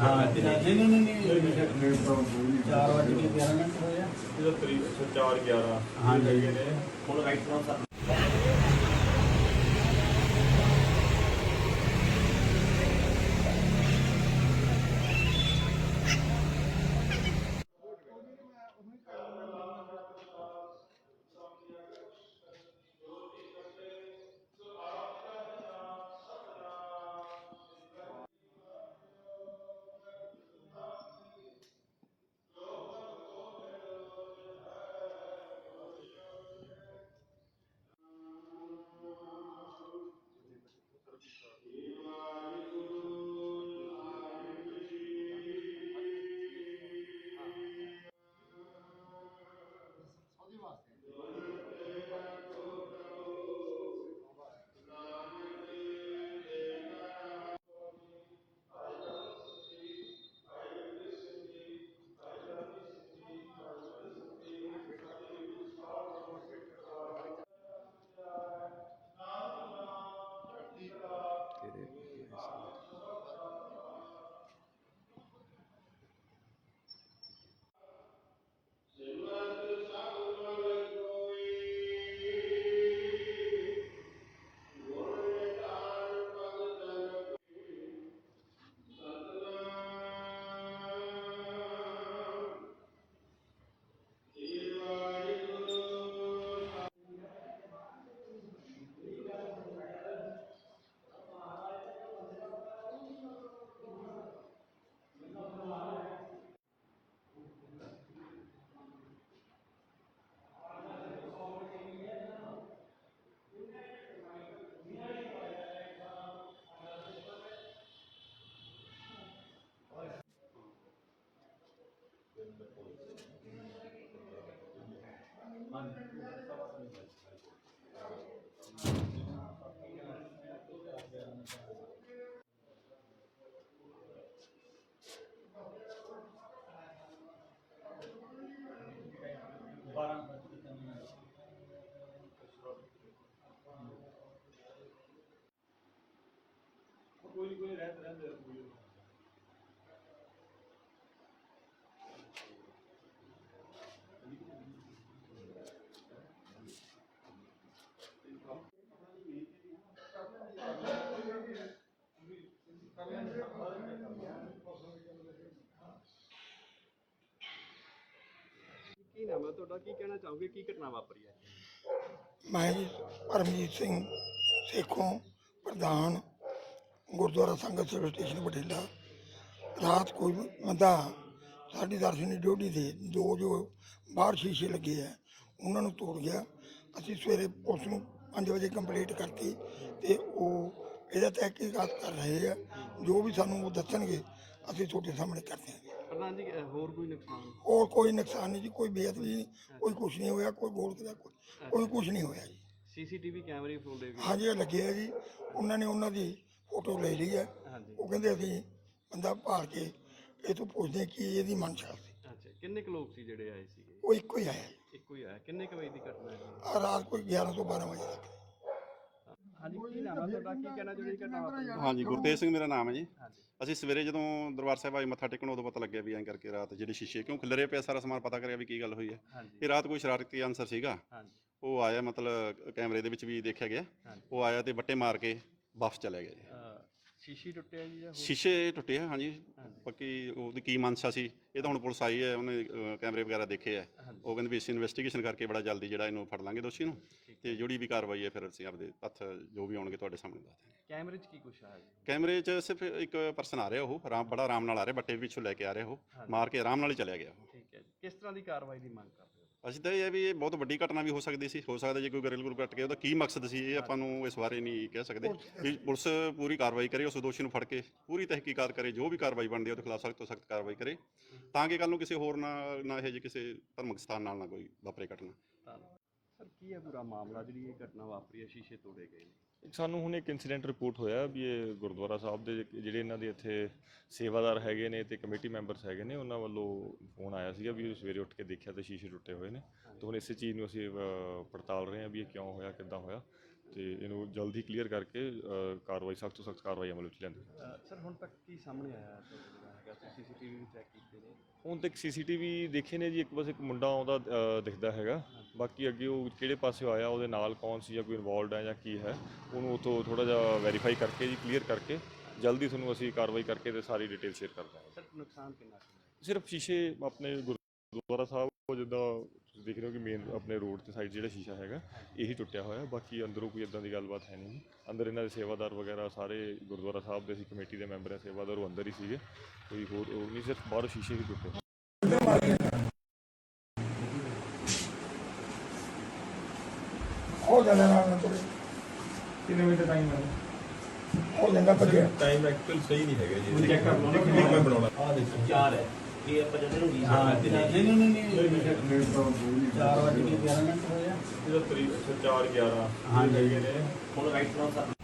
ਹਾਂ ਨਹੀਂ ਨਹੀਂ ਨਹੀਂ ਨਹੀਂ 4 ਵਜੇ ਕੇ 11 ਮਿੰਟ ਹੋਇਆ ਇਹਦਾ ਤਰੀਕ 4 11 ਹਾਂਜੀ। ਹੈਗੇ ਨੇ ਹੁਣ ਰਾਈਟ ਤੋਂ ਸਰ ਕੋਈ ਕੋਈ ਰਹਿਤ ਰਹਿੰਦੇ ਤੁਹਾਡਾ? ਕੀ ਕਹਿਣਾ ਚਾਹੋਗੇ? ਕੀ ਘਟਨਾ ਵਾਪਰੀ ਹੈ? ਮੈਂ ਜੀ ਪਰਮਜੀਤ ਸਿੰਘ ਸੇਖੋਂ ਪ੍ਰਧਾਨ ਗੁਰਦੁਆਰਾ ਸੰਗਤ ਸਿਵਲ ਸਟੇਸ਼ਨ ਬਠਿੰਡਾ। ਰਾਤ ਕੋਈ ਬੰਦਾ ਸਾਡੀ ਦਰਸ਼ਨੀ ਡਿਊਟੀ ਦੇ ਦੋ ਜੋ ਬਾਹਰ ਸ਼ੀਸ਼ੇ ਲੱਗੇ ਆ, ਉਹਨਾਂ ਨੂੰ ਤੋੜ ਗਿਆ। ਅਸੀਂ ਸਵੇਰੇ ਪੁਲਿਸ ਨੂੰ 5 ਵਜੇ ਕੰਪਲੀਟ ਕਰਤੀ ਤੇ ਉਹ ਇਹਦਾ ਤਹਿਕੀਕਾਤ ਕਰ ਰਹੇ ਆ। ਜੋ ਵੀ ਸਾਨੂੰ ਉਹ ਦੱਸਣਗੇ, ਅਸੀਂ ਤੁਹਾਡੇ ਸਾਹਮਣੇ ਕਰ ਦਿਆਂਗੇ। ਪ੍ਰਧਾਨ ਜੀ ਅਹ ਹੋਰ ਕੋਈ ਨੁਕਸਾਨ? ਹੋਰ ਕੋਈ ਨੁਕਸਾਨ ਨਹੀਂ ਜੀ ਕੋਈ ਬੇਅਦਬੀ ਨਹੀਂ ਕੋਈ ਕੁਝ ਨਹੀਂ ਹੋਇਆ ਕੋਈ ਗੋਲਕ ਦਾ ਕੋਈ ਕੋਈ ਕੁਝ ਨਹੀਂ ਹੋਇਆ ਜੀ। ਸੀਸੀਟੀਵੀ ਕੈਮਰੇ ਫੋਲਦੇ ਵੀ? ਹਾਂਜੀ ਇਹ ਲੱਗੇ ਆ ਜੀ। ਉਹਨਾਂ ਨੇ ਉਹਨਾਂ ਦੀ ਫੋਟੋ ਲੈ ਲਈ ਹੈ। ਹਾਂਜੀ। ਉਹ ਕਹਿੰਦੇ ਅਸੀਂ ਬੰਦਾ ਭਾਲ ਕੇ ਇਹ ਤੋਂ ਪੁੱਛਦੇ ਕੀ ਇਹਦੀ ਮਨਸ਼ਾ ਸੀ ਅੱਛਾ ਕਿੰਨੇ ਕੁ ਲੋਕ ਸੀ ਜਿਹੜੇ ਆਏ ਸੀਗੇ? ਉਹ ਇੱਕੋ ਹੀ ਆਇਆ ਇੱਕੋ ਹੀ ਆਇਆ। ਕਿੰਨੇ ਕੁ ਵਜੇ ਦੀ ਘਟਨਾ ਹੈ? ਰਾਤ ਕੋਈ 11 ਤੋਂ 12 ਵਜੇ ਤੱਕ। ਹਾਂਜੀ ਕੀ ਨਾਮ ਹੈ ਤੁਹਾਡਾ? ਕੀ ਕਹਿਣਾ ਜਿਹੜੀ ਘਟਨਾ ਵਾਪਰੀ? ਹੈ? ਹਾਂਜੀ ਗੁਰਤੇਜ ਸਿੰਘ ਮੇਰਾ ਨਾਮ ਹੈ ਜੀ। ਹਾਂਜੀ। ਅਸੀਂ ਸਵੇਰੇ ਜਦੋਂ ਦਰਬਾਰ ਸਾਹਿਬ ਆਏ ਮੱਥਾ ਟੇਕਣ ਉਦੋਂ ਪਤਾ ਲੱਗਿਆ ਵੀ ਐਂ ਕਰਕੇ ਰਾਤ ਜਿਹੜੇ ਸ਼ੀਸ਼ੇ ਕਿਉਂ ਖਿਲਰੇ ਪਿਆ ਸਾਰਾ ਸਮਾਨ ਪਤਾ ਕਰਿਆ ਵੀ ਕੀ ਗੱਲ ਹੋਈ ਹੈ। ਹਾਂਜੀ। ਇਹ ਰਾਤ ਕੋਈ ਸ਼ਰਾਰਤੀ ਅਨਸਰ ਸੀਗਾ। ਹਾਂਜੀ। ਉਹ ਆਇਆ ਮਤਲਬ ਕੈਮਰੇ ਦੇ ਵਿੱਚ ਵੀ ਦੇਖਿਆ ਗਿਆ। ਉਹ ਆਇਆ ਤੇ ਬੱਟੇ ਮਾਰ ਕੇ ਵਾਪਸ ਚਲੇ ਗਿਆ ਜੀ ਸ਼ੀਸ਼ੀ ਟੁੱਟਿਆ ਜੀ ਜਾਂ ਹੋਰ? ਸ਼ੀਸ਼ੇ ਟੁੱਟੇ ਆ ਹਾਂਜੀ। ਬਾਕੀ ਉਹਦੀ ਕੀ ਮਨਸ਼ਾ ਸੀ ਇਹ ਤਾਂ ਹੁਣ ਪੁਲਿਸ ਆਈ ਹੈ ਉਹਨੇ ਅ, ਕੈਮਰੇ ਵਗੈਰਾ ਦੇਖੇ ਆ। ਉਹ ਕਹਿੰਦੇ ਵੀ ਅਸੀਂ ਇਨਵੈਸਟੀਗੇਸ਼ਨ ਕਰਕੇ ਬੜਾ ਜਲਦੀ ਜਿਹੜਾ ਇਹਨੂੰ ਫੜ ਲਾਂਗੇ ਦੋਸ਼ੀ ਨੂੰ ਤੇ ਜਿਹੜੀ ਵੀ ਕਾਰਵਾਈ ਹੈ ਫਿਰ ਅਸੀਂ ਆਪਦੇ ਤੱਥ ਜੋ ਵੀ ਆਉਣਗੇ ਤੁਹਾਡੇ ਸਾਹਮਣੇ ਦੱਸ ਕੈਮਰੇ 'ਚ ਕੀ ਕੁਛ ਆਇਆ ਜੀ ਕੈਮਰੇ 'ਚ ਸਿਰਫ ਇੱਕ ਪਰਸਨ ਆ ਰਿਹਾ ਉਹ ਆਰਾਮ ਬੜਾ ਆਰਾਮ ਨਾਲ ਆ ਰਿਹਾ ਬੱਟੇ ਪਿੱਛੋਂ ਲੈ ਕੇ ਆ ਰਿਹਾ ਉਹ। ਮਾਰ ਕੇ ਆਰਾਮ ਨਾਲ ਹੀ ਚਲਿਆ ਗਿਆ ਉਹ ਠੀਕ ਹੈ ਜੀ ਕਿਸ ਤਰ੍ਹਾਂ ਦੀ ਕਾਰਵਾਈ ਦੀ ਮੰਗ ਕਰਦੇ ਹੋ ਅਸੀਂ ਤਾਂ ਇਹ ਹੈ ਵੀ ਇਹ ਬਹੁਤ ਵੱਡੀ ਘਟਨਾ ਵੀ ਹੋ ਸਕਦੀ ਸੀ ਹੋ ਸਕਦਾ ਜੇ ਕੋਈ ਗਰਿਲ ਗਰੁੱਪ ਕੱਟ ਕੇ ਉਹਦਾ ਕੀ ਮਕਸਦ ਸੀ ਇਹ ਆਪਾਂ ਨੂੰ ਇਸ ਬਾਰੇ ਨਹੀਂ ਕਹਿ ਸਕਦੇ। ਵੀ ਪੁਲਿਸ ਪੂਰੀ ਕਾਰਵਾਈ ਕਰੇ ਉਸ ਦੋਸ਼ੀ ਨੂੰ ਫੜ ਕੇ ਪੂਰੀ ਤਹਿਕੀਕਾਤ ਕਰੇ ਜੋ ਵੀ ਕਾਰਵਾਈ ਬਣਦੀ ਹੈ ਉਹਦੇ ਖਿਲਾਫ ਸਖਤ ਤੋਂ ਸਖਤ ਕਾਰਵਾਈ ਕਰੇ। ਤਾਂ ਕਿ ਕੱਲ ਨੂੰ ਕਿਸੇ ਹੋਰ ਨਾਲ ਨਾ ਇਹ ਜੇ ਕਿਸੇ ਧਰਮਿਕ ਸਥਾਨ ਨਾਲ ਨਾ ਕੋਈ ਵਾਪਰੇ ਘਟਨਾ। ਸਰ ਕੀ ਹੈ ਪੂਰਾ ਮਾਮਲਾ ਜਿਹੜੀ ਇਹ ਘਟਨਾ ਵਾਪਰੀ ਹੈ ਸ਼ੀਸ਼ੇ ਤੋੜੇ ਗਏ ਨੇ? ਇੱਕ ਸਾਨੂੰ ਹੁਣ ਇੱਕ ਇਨਸੀਡੈਂਟ ਰਿਪੋਰਟ ਹੋਇਆ ਵੀ ਇਹ ਗੁਰਦੁਆਰਾ ਸਾਹਿਬ ਦੇ ਜਿਹੜੇ ਇਹਨਾਂ ਦੇ ਇੱਥੇ ਸੇਵਾਦਾਰ ਹੈਗੇ ਨੇ ਤੇ ਕਮੇਟੀ ਮੈਂਬਰਸ ਹੈਗੇ ਨੇ ਉਹਨਾਂ ਵੱਲੋਂ ਫੋਨ ਆਇਆ ਸੀਗਾ ਵੀ ਉਹ ਸਵੇਰੇ ਉੱਠ ਕੇ ਦੇਖਿਆ ਤੇ ਸ਼ੀਸ਼ੇ ਟੁੱਟੇ ਹੋਏ ਨੇ। ਤੇ ਹੁਣ ਇਸੇ ਚੀਜ਼ ਨੂੰ ਅਸੀਂ ਅ, ਪੜਤਾਲ ਰਹੇ ਹਾਂ ਵੀ ਇਹ ਕਿਉਂ ਹੋਇਆ ਕਿੱਦਾਂ ਹੋਇਆ। ਤੇ ਇਹਨੂੰ ਜਲਦੀ ਕਲੀਅਰ ਕਰਕੇ ਅ, ਕਾਰਵਾਈ ਸਖਤ ਤੋਂ ਸਖਤ ਕਾਰਵਾਈ ਅਮਲ ਵਿੱਚ ਲਿਆਂਦੀ ਸਰ ਹੁਣ ਤੱਕ ਕੀ ਸਾਹਮਣੇ ਆਇਆ ਤੁਹਾਡੇ ਹੈਗਾ ਸੀਸੀਟੀਵੀ ਵੀ ਚੈੱਕ ਕੀਤੇ ਨੇ? ਹੁਣ ਤੱਕ ਸੀਸੀਟੀਵੀ ਦੇਖੇ ਨੇ ਜੀ ਇੱਕ ਬਸ ਇੱਕ ਮੁੰਡਾ ਆਉਂਦਾ ਅ, ਦਿਖਦਾ ਹੈਗਾ। ਬਾਕੀ ਅੱਗੇ ਉਹ ਕਿਹੜੇ ਪਾਸੇ ਆਇਆ ਉਹਦੇ ਨਾਲ ਕੌਣ ਸੀ ਜਾਂ ਕੋਈ ਇਨਵੋਲਡ ਹੈ ਜਾਂ ਕੀ ਹੈ ਉਹਨੂੰ ਉਥੋਂ ਥੋੜਾ ਜਿਹਾ ਵੈਰੀਫਾਈ ਕਰਕੇ ਜੀ ਕਲੀਅਰ ਕਰਕੇ ਜਲਦੀ ਤੁਹਾਨੂੰ ਅਸੀਂ ਕਾਰਵਾਈ ਕਰਕੇ ਤੇ ਸਾਰੀ ਡਿਟੇਲ ਸ਼ੇਅਰ ਕਰ ਦਾਂਗੇ। ਸਰ ਨੁਕਸਾਨ ਕਿੰਨਾ ਕੁ ਹੋਇਆ? ਸਿਰਫ ਸ਼ੀਸ਼ੇ ਆਪਣੇ ਗੁਰਦੁਆਰਾ ਸਾਹਿਬ ਉਹ ਜਿੱਦਾਂ ਤੁਸੀਂ ਦੇਖ ਰਹੇ ਹੋ ਕਿ ਮੇਨ ਆਪਣੇ ਰੋਡ ਤੇ ਸਾਈਡ ਜਿਹੜਾ ਸ਼ੀਸ਼ਾ ਹੈਗਾ ਇਹੀ ਟੁੱਟਿਆ ਹੋਇਆ। ਬਾਕੀ ਅੰਦਰੋਂ ਕੋਈ ਇਦਾਂ ਦੀ ਗੱਲਬਾਤ ਹੈ ਨਹੀਂ। ਅੰਦਰ ਇਹਨਾਂ ਦੇ ਸੇਵਾਦਾਰ ਵਗੈਰਾ ਸਾਰੇ ਗੁਰਦੁਆਰਾ ਸਾਹਿਬ ਦੇ ਸੀ ਕਮੇਟੀ ਦੇ ਮੈਂਬਰ ਹੈ ਸੇਵਾਦਾਰ ਉਹ ਅੰਦਰ ਹੀ ਸੀਗੇ। ਕੋਈ ਹੋਰ ਉਹ ਨਹੀਂ ਸਿਰਫ ਬਾਹਰੋਂ ਸ਼ੀਸ਼ੇ ਹੀ ਟੁੱਟੇ। ਹੋ ਜਾਂਦਾ ਨਾਲ ਨਾ ਤੁਰੇ। ਕਿੰਨੇ ਮਿੰਟ ਟਾਈਮ ਹੈ? ਹੋ ਜਾਂਦਾ ਭੱਜਿਆ। ਟਾਈਮ ਐਕਚੁਅਲ ਸਹੀ ਨਹੀਂ ਹੈਗਾ ਜੀ। ਚੈੱਕ ਕਰ ਲਓ ਮੈਂ ਬਣਾਉਣਾ। ਆ ਦੇਖੋ। 4 ਹੈ। ਇਹ ਆਪਾਂ ਜਦੋਂ ਨੂੰ ਹਾਂ ਨਹੀਂ ਨਹੀਂ ਨਹੀਂ ਨਹੀਂ। 4 ਵਜੇ ਕੇ 11 ਮਿੰਟ ਹੋਏ ਆ। ਇਹਦਾ ਤਰੀਕ 4 11 ਹਾਂਜੀ। ਹੈਗੇ ਨੇ। ਹੁਣ ਰਾਈਟ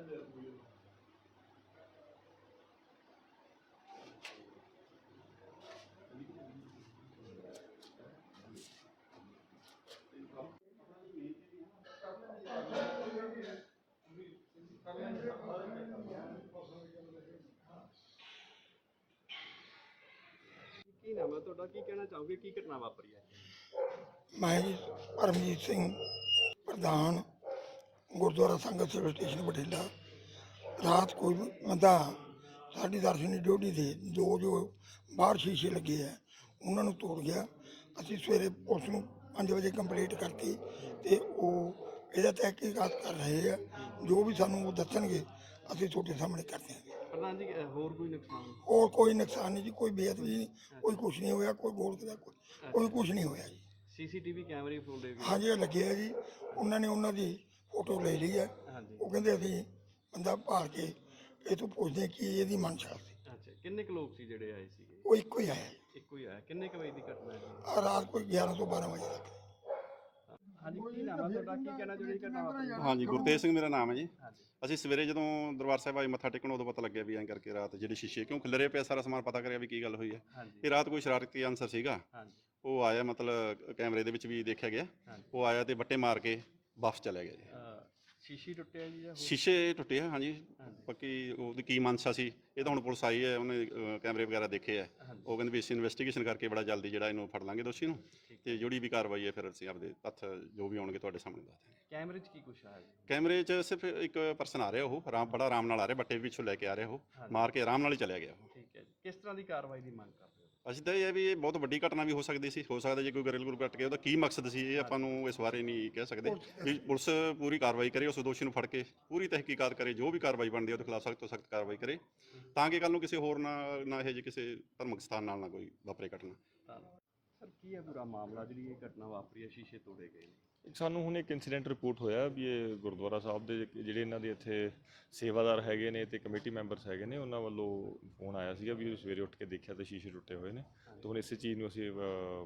ਕੋਈ ਰਹਿ ਰਹਿੰਦੇ ਕੀ ਨਾਮ ਹੈ ਤੁਹਾਡਾ? ਕੀ ਕਹਿਣਾ ਚਾਹੋਗੇ? ਕੀ ਘਟਨਾ ਵਾਪਰੀ ਹੈ? ਮੈਂ ਜੀ ਪਰਮਜੀਤ ਸਿੰਘ ਪ੍ਰਧਾਨ ਗੁਰਦੁਆਰਾ ਸੰਗਤ ਸਿਵਲ ਸਟੇਸ਼ਨ ਬਠਿੰਡਾ। ਰਾਤ ਕੋਈ ਬੰਦਾ ਸਾਡੀ ਦਰਸ਼ਨੀ ਡਿਊਟੀ ਦੇ ਦੋ ਜੋ ਬਾਹਰ ਸ਼ੀਸ਼ੇ ਲੱਗੇ ਆ ਉਹਨਾਂ ਨੂੰ ਤੋੜ ਗਿਆ। ਅਸੀਂ ਸਵੇਰੇ ਪੁਲਿਸ ਨੂੰ 5 ਵਜੇ ਕੰਪਲੀਟ ਕਰਤੀ ਤੇ ਉਹ ਇਹਦਾ ਤਹਿਕੀਕਾਤ ਕਰ ਰਹੇ ਆ। ਜੋ ਵੀ ਸਾਨੂੰ ਉਹ ਦੱਸਣਗੇ ਅਸੀਂ ਤੁਹਾਡੇ ਸਾਹਮਣੇ ਕਰ ਦਿਆਂਗੇ। ਪ੍ਰਧਾਨ ਜੀ ਹੋਰ ਕੋਈ ਨੁਕਸਾਨ? ਹੋਰ ਕੋਈ ਨੁਕਸਾਨ ਨਹੀਂ ਜੀ ਕੋਈ ਬੇਅਦਬੀ ਨਹੀਂ ਕੋਈ ਕੁਝ ਨਹੀਂ ਹੋਇਆ ਕੋਈ ਗੋਲਕ ਦਾ ਕੋਈ ਕੋਈ ਕੁਝ ਨਹੀਂ ਹੋਇਆ ਜੀ। ਸੀਸੀਟੀਵੀ ਕੈਮਰੇ ਫੋਲਡੇ ਵੀ ਹਾਂਜੀ ਲੱਗੇ ਆ ਜੀ। ਉਹਨਾਂ ਨੇ ਉਹਨਾਂ ਦੀ ਫੋਟੋ ਲੈ ਲਈ ਹੈ। ਉਹ ਕਹਿੰਦੇ ਅਸੀਂ ਬੰਦਾ ਭਾਲ ਕੇ ਇਹ ਤੋਂ ਪੁੱਛਦੇ ਕੀ ਇਹਦੀ ਮਨਸ਼ਾ ਸੀ ਅੱਛਾ ਕਿੰਨੇ ਕੁ ਲੋਕ ਸੀ ਜਿਹੜੇ ਆਏ ਸੀਗੇ? ਉਹ ਇੱਕੋ ਹੀ ਆਇਆ ਇੱਕੋ ਹੀ ਆਇਆ ਕਿੰਨੇ ਕੁ ਵਜੇ ਦੀ ਘਟਨਾ ਹੈ? ਜੀ? ਆਹ ਰਾਤ ਕੋਈ 11 ਤੋਂ 12 ਵਜੇ ਤੱਕ। ਹਾਂਜੀ ਕੀ ਨਾਮ ਹੈ ਤੁਹਾਡਾ? ਕੀ ਕਹਿਣਾ ਜਿਹੜੀ ਘਟਨਾ ਵਾਪਰੀ? ਹਾਂਜੀ ਗੁਰਤੇਜ ਸਿੰਘ ਮੇਰਾ ਨਾਮ ਹੈ ਜੀ। ਹਾਂਜੀ। ਅਸੀਂ ਸਵੇਰੇ ਜਦੋਂ ਦਰਬਾਰ ਸਾਹਿਬ ਆਏ ਮੱਥਾ ਟੇਕਣ ਉਦੋਂ ਪਤਾ ਲੱਗਿਆ ਵੀ ਐਂ ਕਰਕੇ ਰਾਤ ਜਿਹੜੇ ਸ਼ੀਸ਼ੇ ਕਿਉਂ ਖਿਲਰੇ ਪਿਆ ਸਾਰਾ ਸਮਾਨ ਪਤਾ ਕਰਿਆ ਵੀ ਕੀ ਗੱਲ ਹੋਈ ਹੈ। ਹਾਂਜੀ। ਇਹ ਰਾਤ ਕੋਈ ਸ਼ਰਾਰਤੀ ਅਨਸਰ ਸੀਗਾ। ਹਾਂਜੀ। ਉਹ ਆਇਆ ਮਤਲਬ ਕੈਮਰੇ ਦੇ ਵਿੱਚ ਵੀ ਦੇਖਿਆ ਗਿਆ। ਉਹ ਆਇਆ ਤੇ ਵੱਟੇ ਮਾਰ ਕੇ ਵਾਪਸ ਚਲੇ ਗਿਆ ਜੀ। ਸ਼ੀਸ਼ੀ ਟੁੱਟਿਆ ਜੀ ਜਾਂ ਹੋਰ? ਸ਼ੀਸ਼ੇ ਟੁੱਟੇ ਆ ਹਾਂਜੀ। ਬਾਕੀ ਉਹਦੀ ਕੀ ਮਨਸ਼ਾ ਸੀ ਇਹ ਤਾਂ ਹੁਣ ਪੁਲਿਸ ਆਈ ਹੈ ਉਹਨੇ ਅ, ਕੈਮਰੇ ਵਗੈਰਾ ਦੇਖੇ ਆ। ਉਹ ਕਹਿੰਦੇ ਵੀ ਅਸੀਂ ਇਨਵੈਸਟੀਗੇਸ਼ਨ ਕਰਕੇ ਬੜਾ ਜਲਦੀ ਜਿਹੜਾ ਇਹਨੂੰ ਫੜ ਲਾਂਗੇ ਦੋਸ਼ੀ ਨੂੰ। ਤੇ ਜਿਹੜੀ ਵੀ ਕਾਰਵਾਈ ਹੈ ਫਿਰ ਅਸੀਂ ਆਪਦੇ ਤੱਥ ਜੋ ਵੀ ਆਉਣਗੇ ਤੁਹਾਡੇ ਸਾਹਮਣੇ ਦੱਸ ਦਿਆਂਗੇ। ਕੈਮਰੇ 'ਚ ਕੀ ਕੁਛ ਆਇਆ ਜੀ? ਕੈਮਰੇ 'ਚ ਸਿਰਫ ਇੱਕ ਪਰਸਨ ਆ ਰਿਹਾ ਉਹ ਆਰਾਮ ਬੜਾ ਆਰਾਮ ਨਾਲ ਆ ਰਿਹਾ ਬੱਟੇ ਪਿੱਛੋਂ ਲੈ ਕੇ ਆ ਰਿਹਾ ਉਹ। ਮਾਰ ਕੇ ਆਰਾਮ ਨਾਲ ਹੀ ਚਲਿਆ ਗਿਆ ਉਹ। ਠੀਕ ਹੈ ਜੀ। ਕਿਸ ਤਰ੍ਹਾਂ ਦੀ ਕਾਰਵਾਈ ਦੀ ਮੰਗ ਕਰਦੇ ਹੋ? ਅਸੀਂ ਤਾਂ ਇਹ ਹੈ ਵੀ ਇਹ ਬਹੁਤ ਵੱਡੀ ਘਟਨਾ ਵੀ ਹੋ ਸਕਦੀ ਸੀ ਹੋ ਸਕਦਾ ਜੇ ਕੋਈ ਗਰਿਲ ਗੁਰੂ ਕੱਟ ਕੇ ਉਹਦਾ ਕੀ ਮਕਸਦ ਸੀ ਇਹ ਆਪਾਂ ਨੂੰ ਇਸ ਬਾਰੇ ਨਹੀਂ ਕਹਿ ਸਕਦੇ। ਵੀ ਪੁਲਿਸ ਪੂਰੀ ਕਾਰਵਾਈ ਕਰੇ ਉਸ ਦੋਸ਼ੀ ਨੂੰ ਫੜ ਕੇ ਪੂਰੀ ਤਹਿਕੀਕਾਤ ਕਰੇ ਜੋ ਵੀ ਕਾਰਵਾਈ ਬਣਦੀ ਹੈ ਉਹਦੇ ਖਿਲਾਫ ਸਖਤ ਤੋਂ ਸਖਤ ਕਾਰਵਾਈ ਕਰੇ। ਤਾਂ ਕਿ ਕੱਲ ਨੂੰ ਕਿਸੇ ਹੋਰ ਨਾਲ ਨਾ ਇਹ ਜੇ ਕਿਸੇ ਧਰਮਿਕ ਸਥਾਨ ਨਾਲ ਨਾ ਕੋਈ ਵਾਪਰੇ ਘਟਨਾ। ਸਰ ਕੀ ਹੈ ਪੂਰਾ ਮਾਮਲਾ ਜਿਹੜੀ ਇਹ ਘਟਨਾ ਵਾਪਰੀ ਹੈ ਸ਼ੀਸ਼ੇ ਤੋੜੇ ਗਏ ਨੇ? ਇੱਕ ਸਾਨੂੰ ਹੁਣ ਇੱਕ ਇਨਸੀਡੈਂਟ ਰਿਪੋਰਟ ਹੋਇਆ ਵੀ ਇਹ ਗੁਰਦੁਆਰਾ ਸਾਹਿਬ ਦੇ ਜਿਹੜੇ ਇਹਨਾਂ ਦੇ ਇੱਥੇ ਸੇਵਾਦਾਰ ਹੈਗੇ ਨੇ ਤੇ ਕਮੇਟੀ ਮੈਂਬਰਸ ਹੈਗੇ ਨੇ, ਉਹਨਾਂ ਵੱਲੋਂ ਫੋਨ ਆਇਆ ਸੀਗਾ ਵੀ ਸਵੇਰੇ ਉੱਠ ਕੇ ਦੇਖਿਆ ਤੇ ਸ਼ੀਸ਼ੇ ਟੁੱਟੇ ਹੋਏ ਨੇ। ਤੇ ਹੁਣ ਇਸੇ ਚੀਜ਼ ਨੂੰ ਅਸੀਂ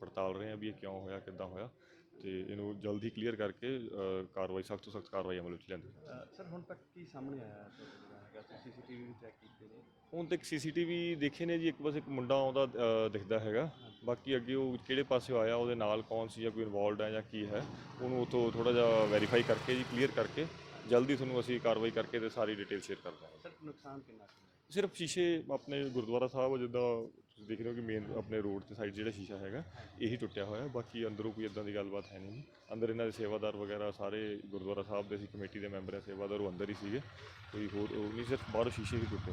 ਪੜਤਾਲ ਰਹੇ ਹਾਂ ਵੀ ਇਹ ਕਿਉਂ ਹੋਇਆ, ਕਿੱਦਾਂ ਹੋਇਆ ਤੇ ਇਹਨੂੰ ਜਲਦੀ ਕਲੀਅਰ ਕਰਕੇ ਕਾਰਵਾਈ, ਸਖਤ ਤੋਂ ਸਖਤ ਕਾਰਵਾਈ ਅਮਲ ਵਿੱਚ ਲਿਆਂਦੀ ਸਰ, ਹੁਣ ਤੱਕ ਕੀ ਸਾਹਮਣੇ ਆਇਆ ਜਿਹੜਾ ਹੈਗਾ ਸੀਸੀਟੀਵੀ ਵੀ ਚੈੱਕ ਕੀਤੇ ਨੇ? ਹੁਣ ਤੱਕ ਸੀਸੀਟੀਵੀ ਦੇਖੇ ਨੇ ਜੀ ਇੱਕ ਬਸ ਇੱਕ ਮੁੰਡਾ ਆਉਂਦਾ ਅ, ਦਿਖਦਾ ਹੈਗਾ। ਬਾਕੀ ਅੱਗੇ ਉਹ ਕਿਹੜੇ ਪਾਸੇ ਆਇਆ ਉਹਦੇ ਨਾਲ ਕੌਣ ਸੀ ਜਾਂ ਕੋਈ ਇਨਵੋਲਡ ਹੈ ਜਾਂ ਕੀ ਹੈ ਉਹਨੂੰ ਉਥੋਂ ਥੋੜਾ ਜਿਹਾ ਵੈਰੀਫਾਈ ਕਰਕੇ ਜੀ ਕਲੀਅਰ ਕਰਕੇ ਜਲਦੀ ਤੁਹਾਨੂੰ ਅਸੀਂ ਕਾਰਵਾਈ ਕਰਕੇ ਤੇ ਸਾਰੀ ਡਿਟੇਲ ਸ਼ੇਅਰ ਕਰ ਦਾਂਗੇ। ਸਰ ਨੁਕਸਾਨ ਕਿੰਨਾ ਸਿਰਫ ਸ਼ੀਸ਼ੇ ਆਪਣੇ ਗੁਰਦੁਆਰਾ ਸਾਹਿਬ ਜਿੱਦਾਂ ਤੁਸੀਂ ਦੇਖ ਰਹੇ ਹੋ ਕਿ ਮੇਨ ਆਪਣੇ ਰੋਡ ਤੇ ਸਾਈਡ ਜਿਹੜਾ ਸ਼ੀਸ਼ਾ ਹੈਗਾ, ਇਹੀ ਟੁੱਟਿਆ ਹੋਇਆ ਬਾਕੀ ਅੰਦਰੋਂ ਕੋਈ ਇਦਾਂ ਦੀ ਗੱਲਬਾਤ ਹੈ ਨਹੀਂ। ਅੰਦਰ ਇਹਨਾਂ ਦੇ ਸੇਵਾਦਾਰ ਵਗੈਰਾ ਸਾਰੇ ਗੁਰਦੁਆਰਾ ਸਾਹਿਬ ਦੇ ਸੀ ਕਮੇਟੀ ਦੇ ਮੈਂਬਰ ਆ ਸੇਵਾਦਾਰ ਉਹ ਅੰਦਰ ਹੀ ਸੀਗੇ। ਕੋਈ ਹੋਰ ਉਹ ਨਹੀਂ, ਸਿਰਫ ਬਾਹਰੋਂ ਸ਼ੀਸ਼ੇ ਹੀ ਟੁੱਟੇ।